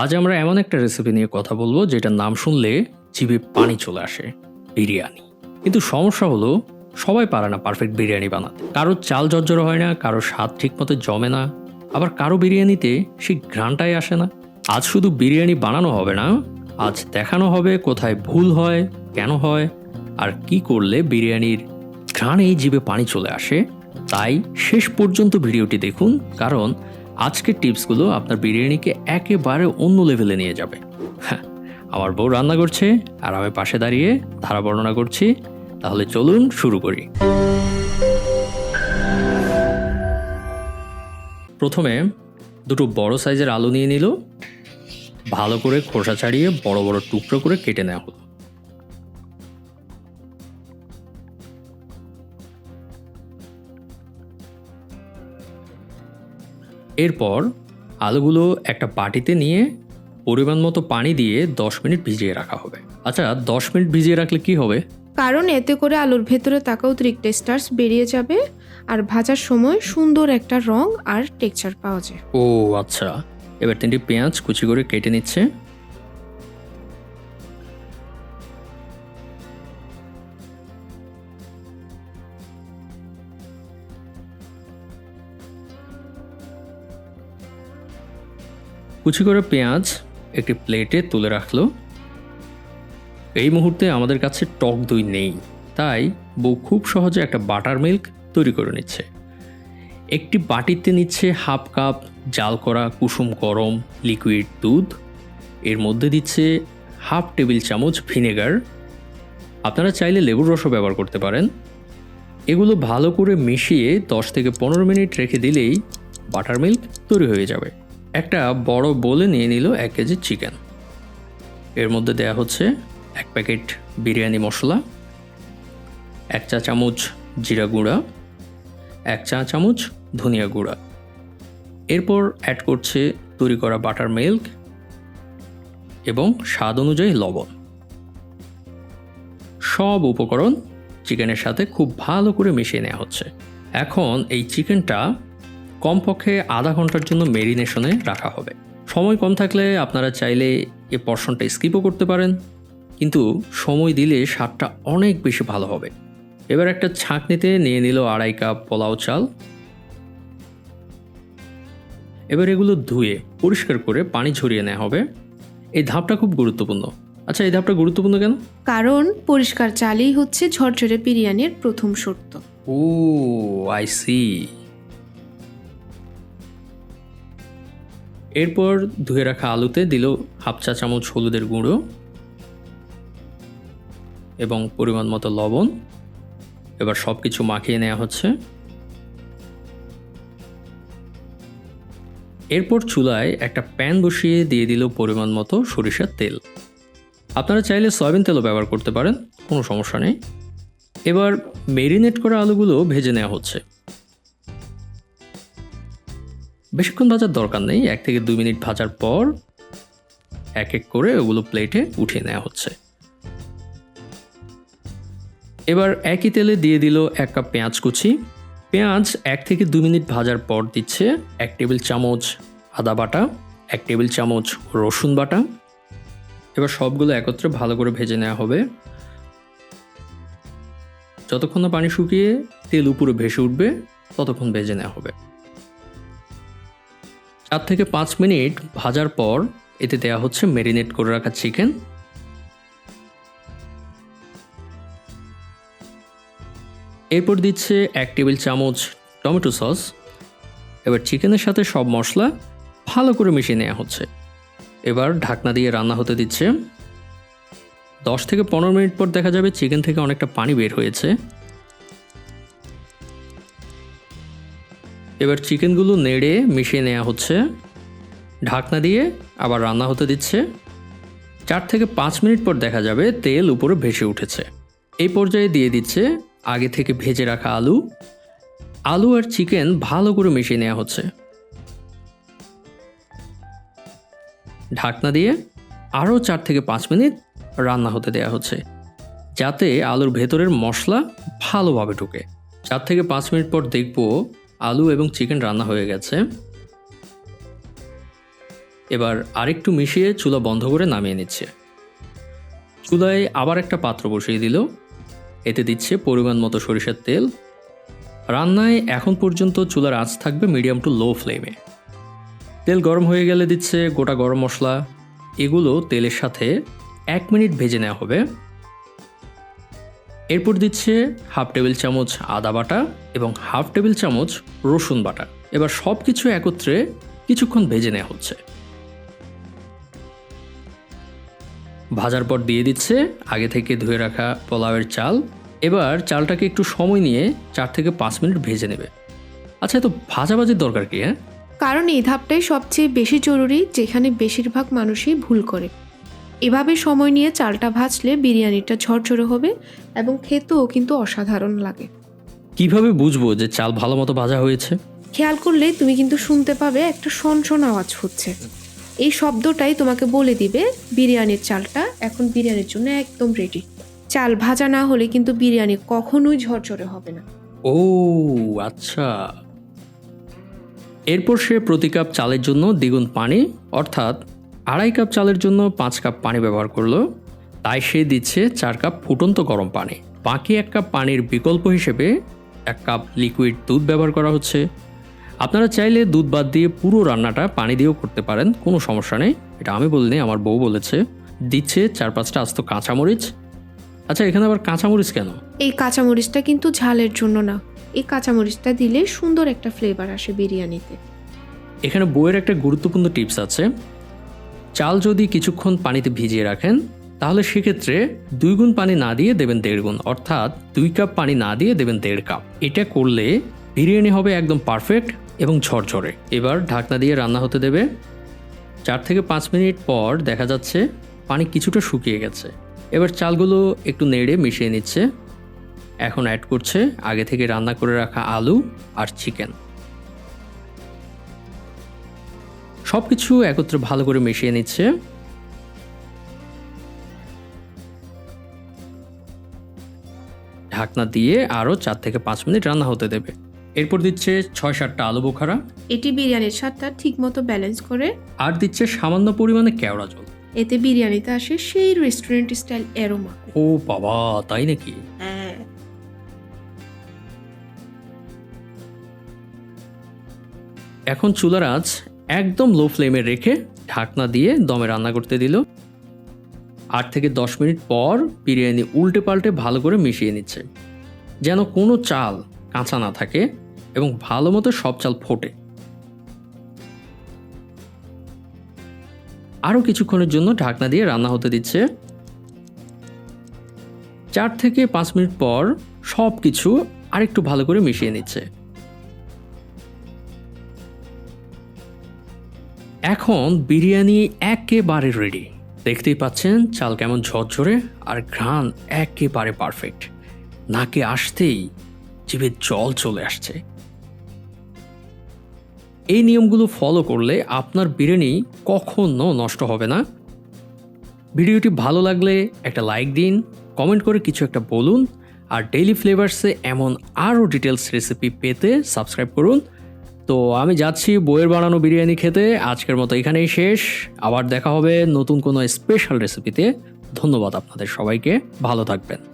আজ আমরা এমন একটা রেসিপি নিয়ে কথা বলব, যেটার নাম শুনলে জিভে পানি চলে আসে, বিরিয়ানি। কিন্তু সমস্যা হলো, সবাই পারে না পারফেক্ট বিরিয়ানি বানাতে। কারও চাল জর্জর হয় না কারও স্বাদ ঠিক মতো জমে না, আবার কারও বিরিয়ানিতে সেই ঘ্রাণটাই আসে না। আজ শুধু বিরিয়ানি বানানো হবে না, আজ দেখানো হবে কোথায় ভুল হয়, কেন হয়, আর কি করলে বিরিয়ানির ঘ্রাণেই জিভে পানি চলে আসে। তাই শেষ পর্যন্ত ভিডিওটি দেখুন, কারণ আজকের টিপসগুলো আপনার বিরিয়ানিকে একেবারে অন্য লেভেলে নিয়ে যাবে। হ্যাঁ, আমার বউ রান্না করছে আর আমি পাশে দাঁড়িয়ে ধারা বর্ণনা করছি। তাহলে চলুন শুরু করি। প্রথমে দুটো বড় সাইজের আলু নিয়ে নিল। ভালো করে খোসা ছাড়িয়ে বড় বড় টুকরো করে কেটে নেওয়া হলো। এরপর আলুগুলো একটা বাটিতে নিয়ে পরিমাণ মতো পানি দিয়ে দশ মিনিট ভিজিয়ে রাখা হবে। আচ্ছা দশ মিনিট ভিজিয়ে রাখলে কি হবে? কারণ এতে করে আলুর ভেতরে থাকা অতিরিক্ত স্টার্স বেরিয়ে যাবে আর ভাজার সময় সুন্দর একটা রং আর টেক্সচার পাওয়া যায়। ও আচ্ছা। এবার তিনটি পেঁয়াজ কুচি করে কেটে নিচ্ছে। কুচি করে পেঁয়াজ একটি প্লেটে তুলে রাখল। এই মুহূর্তে আমাদের কাছে টক দই নেই, তাই বউ খুব সহজে একটা বাটার মিল্ক তৈরি করে নিচ্ছে। একটি বাটিতে নিচ্ছে হাফ কাপ জাল করা কুসুম গরম লিকুইড দুধ, এর মধ্যে দিচ্ছে হাফ টেবিল চামচ ভিনেগার। আপনারা চাইলে লেবুর রসও ব্যবহার করতে পারেন। এগুলো ভালো করে মিশিয়ে দশ থেকে পনেরো মিনিট রেখে দিলেই বাটার মিল্ক তৈরি হয়ে যাবে। একটা বড় বোলে নিয়ে নিল এক কেজি চিকেন। এর মধ্যে দেয়া হচ্ছে এক প্যাকেট বিরিয়ানি মশলা, এক চা চামচ জিরা গুঁড়া, এক চা চামচ ধনিয়া গুঁড়া। এরপর অ্যাড করছে তৈরি করা বাটার মিল্ক এবং স্বাদ অনুযায়ী লবণ। সব উপকরণ চিকেনের সাথে খুব ভালো করে মিশিয়ে নেওয়া হচ্ছে। এখন এই চিকেনটা কমপক্ষে আধা ঘণ্টার জন্য মেরিনেশনে রাখা হবে। সময় কম থাকলে আপনারা চাইলে এ পর্শনটা স্কিপও করতে পারেন। কিন্তু সময় দিলে স্বাদটা অনেক বেশি ভালো হবে। এবার একটা ছাঁকনিতে নিয়ে নিল আড়াই কাপ পোলাও চাল। এবার এগুলো ধুয়ে পরিষ্কার করে পানি ঝরিয়ে নেওয়া হবে। এই ধাপটা খুব গুরুত্বপূর্ণ। আচ্ছা এই ধাপটা গুরুত্বপূর্ণ কেন? কারণ পরিষ্কার চালই হচ্ছে ঝরঝরে বিরিয়ানির প্রথম শর্ত। ও আই সি এরপর ধুয়ে রাখা আলুতে দিল হাফ চা চামচ হলুদের গুঁড়ো এবং পরিমাণ মতো লবণ। এবার সব কিছু মাখিয়ে নেওয়া হচ্ছে। এরপর চুলায় একটা প্যান বসিয়ে দিয়ে দিল পরিমাণ মতো সরিষার তেল। আপনারা চাইলে সয়াবিন তেলও ব্যবহার করতে পারেন, কোনো সমস্যা নেই। এবার মেরিনেট করা আলুগুলো ভেজে নেওয়া হচ্ছে। বেশিক্ষণ ভাজার দরকার নেই, এক থেকে দুই মিনিট ভাজার পর এক এক করে ওগুলো প্লেটে উঠিয়ে নেওয়া হচ্ছে। এবার একই তেলে দিয়ে দিল এক কাপ পেঁয়াজ কুচি। পেঁয়াজ এক থেকে দুই মিনিট ভাজার পর দিচ্ছে এক টেবিল চামচ আদা বাটা, এক টেবিল চামচ রসুন বাটা। এবার সবগুলো একত্রে ভালো করে ভেজে নেওয়া হবে। যতক্ষণ না পানি শুকিয়ে তেল উপরে ভেসে উঠবে, ততক্ষণ ভেজে নেওয়া হবে। চার থেকে পাঁচ মিনিট ভাজার পর এতে দেওয়া হচ্ছে মেরিনেট করে রাখা চিকেন এরপর দিচ্ছে এক টেবিল চামচ টমেটো সস। এবার চিকেনের সাথে সব মশলা ভালো করে মিশিয়ে নেওয়া হচ্ছে। এবার ঢাকনা দিয়ে রান্না হতে দিচ্ছে। দশ থেকে পনেরো মিনিট পর দেখা যাবে চিকেন থেকে অনেকটা পানি বের হয়েছে। এবার চিকেনগুলো নেড়ে মিশিয়ে নেওয়া হচ্ছে। ঢাকনা দিয়ে আবার রান্না হতে দিচ্ছে। চার থেকে পাঁচ মিনিট পর দেখা যাবে তেল উপরে ভেসে উঠেছে। এই পর্যায়ে দিয়ে দিচ্ছে আগে থেকে ভেজে রাখা আলু। আলু আর চিকেন ভালো করে মিশিয়ে নেওয়া হচ্ছে। ঢাকনা দিয়ে আরও চার থেকে পাঁচ মিনিট রান্না হতে দেওয়া হচ্ছে, যাতে আলুর ভেতরের মশলা ভালোভাবে ঢুকে। চার থেকে পাঁচ মিনিট পর দেখব আলু এবং চিকেন রান্না হয়ে গেছে। এবার আরেকটু মিশিয়ে চুলা বন্ধ করে নামিয়ে নিচ্ছে। চুলায় আবার একটা পাত্র বসিয়ে দিল। এতে দিচ্ছে পরিমাণ মতো সরিষার তেল। রান্নায় এখন পর্যন্ত চুলার আঁচ থাকবে মিডিয়াম টু লো ফ্লেমে। তেল গরম হয়ে গেলে দিচ্ছে গোটা গরম মশলা। এগুলো তেলের সাথে এক মিনিট ভেজে নেওয়া হবে। এরপর দিচ্ছে হাফ টেবিল চামচ আদা বাটা এবং হাফ টেবিল চামচ রসুন বাটা। এবার সব কিছু একত্রে কিছুক্ষণ ভেজে নেওয়া হচ্ছে। ভাজার পর দিয়ে দিচ্ছে আগে থেকে ধুয়ে রাখা পোলাওয়ের চাল। এবার চালটাকে একটু সময় নিয়ে চার থেকে পাঁচ মিনিট ভেজে নেবে। আচ্ছা তো ভাজাভাজির দরকার কি হ্যাঁ? কারণ এই ধাপটাই সবচেয়ে বেশি জরুরি, যেখানে বেশিরভাগ মানুষই ভুল করে। এভাবে সময় নিয়ে চালটা ভাজলে বিরিয়ানিটা ঝরঝরে হবে এবং খেতেও কিন্তু অসাধারণ লাগে। কীভাবে বুঝব যে চাল ভালো মতো ভাজা হয়েছে? খেয়াল করলে তুমি কিন্তু শুনতে পাবে একটা শনশন আওয়াজ হচ্ছে। এই শব্দটাই তোমাকে বলে দিবে বিরিয়ানির চালটা এখন বিরিয়ানির জন্য একদম রেডি চাল ভাজা না হলে কিন্তু বিরিয়ানি কখনোই ঝরঝরে হবে না। ও আচ্ছা। এরপর সে প্রতি কাপ চালের জন্য দ্বিগুণ পানি অর্থাৎ আড়াই কাপ চালের জন্য পাঁচ কাপ পানি ব্যবহার করল। তাই সে দিচ্ছে চার কাপ ফুটন্ত গরম পানি। বাকি এক কাপ পানির বিকল্প হিসেবে এক কাপ লিকুইড দুধ ব্যবহার করা হচ্ছে। আপনারা চাইলে দুধ বাদ দিয়ে পুরো রান্নাটা পানি দিয়েও করতে পারেন কোনো সমস্যা নেই। এটা আমি বলিনি আমার বউ বলেছে। দিচ্ছে চার পাঁচটা আস্ত কাঁচামরিচ। আচ্ছা এখানে আবার কাঁচামরিচ কেন? এই কাঁচামরিচটা কিন্তু ঝালের জন্য না। এই কাঁচামরিচটা দিলে সুন্দর একটা ফ্লেভার আসে বিরিয়ানিতে। এখানে বইয়ের একটা গুরুত্বপূর্ণ টিপস আছে। চাল যদি কিছুক্ষণ পানিতে ভিজিয়ে রাখেন, তাহলে সেক্ষেত্রে দুই গুণ পানি না দিয়ে দেবেন দেড় গুণ, অর্থাৎ দুই কাপ পানি না দিয়ে দেবেন দেড় কাপ। এটা করলে বিরিয়ানি হবে একদম পারফেক্ট এবং ঝরঝরে। এবার ঢাকনা দিয়ে রান্না হতে দেবে। চার থেকে পাঁচ মিনিট পর দেখা যাচ্ছে পানি কিছুটা শুকিয়ে গেছে। এবার চালগুলো একটু নেড়ে মিশিয়ে নিচ্ছে। এখন অ্যাড করছে আগে থেকে রান্না করে রাখা আলু আর চিকেন সব কিছু একত্রে ভালো করে মিশিয়ে নিচ্ছে। ঢাকনা দিয়ে আরও চার থেকে পাঁচ মিনিট রান্না হতে দেবে। এরপর দিচ্ছে ছয় সাতটা আলু বোখারা। এটি বিরিয়ানির স্বাদটা ঠিকমতো ব্যালেন্স করে। আর দিচ্ছে সামান্য পরিমাণে কেওড়া জল। এতে বিরিয়ানিতে আসে সেই রেস্টুরেন্ট স্টাইল এরোমা ও বাবা তাই নাকি? হ্যাঁ। এখন চুলার আঁচ একদম লো ফ্লেমে রেখে ঢাকনা দিয়ে দমে রান্না করতে দিল। আট থেকে দশ মিনিট পর বিরিয়ানি উল্টে পাল্টে ভালো করে মিশিয়ে নিচ্ছে। যেন কোনো চাল কাঁচা না থাকে এবং ভালো মতো সব চাল ফোটে। আরও কিছুক্ষণের জন্য ঢাকনা দিয়ে রান্না হতে দিচ্ছে। চার থেকে পাঁচ মিনিট পর সব কিছু আরেকটু ভালো করে মিশিয়ে নিচ্ছে। এখন বিরিয়ানি একেবারে রেডি দেখতেই পাচ্ছেন, চাল কেমন ঝরঝরে আর ঘ্রাণ একেবারে পারফেক্ট নাকে আসতেই জিভে জল চলে আসছে। এই নিয়মগুলো ফলো করলে আপনার বিরিয়ানি কখনো নষ্ট হবে না। ভিডিওটি ভালো লাগলে একটা লাইক দিন কমেন্ট করে কিছু একটা বলুন, আর ডেইলি ফ্লেভার্সে এমন আরও ডিটেলস রেসিপি পেতে সাবস্ক্রাইব করুন। তো আমি যাচ্ছি বইয়ের বানানো বিরিয়ানি খেতে। আজকের মতো এখানেই শেষ। আবার দেখা হবে নতুন কোনো স্পেশাল রেসিপিতে ধন্যবাদ আপনাদের সবাইকে। ভালো থাকবেন।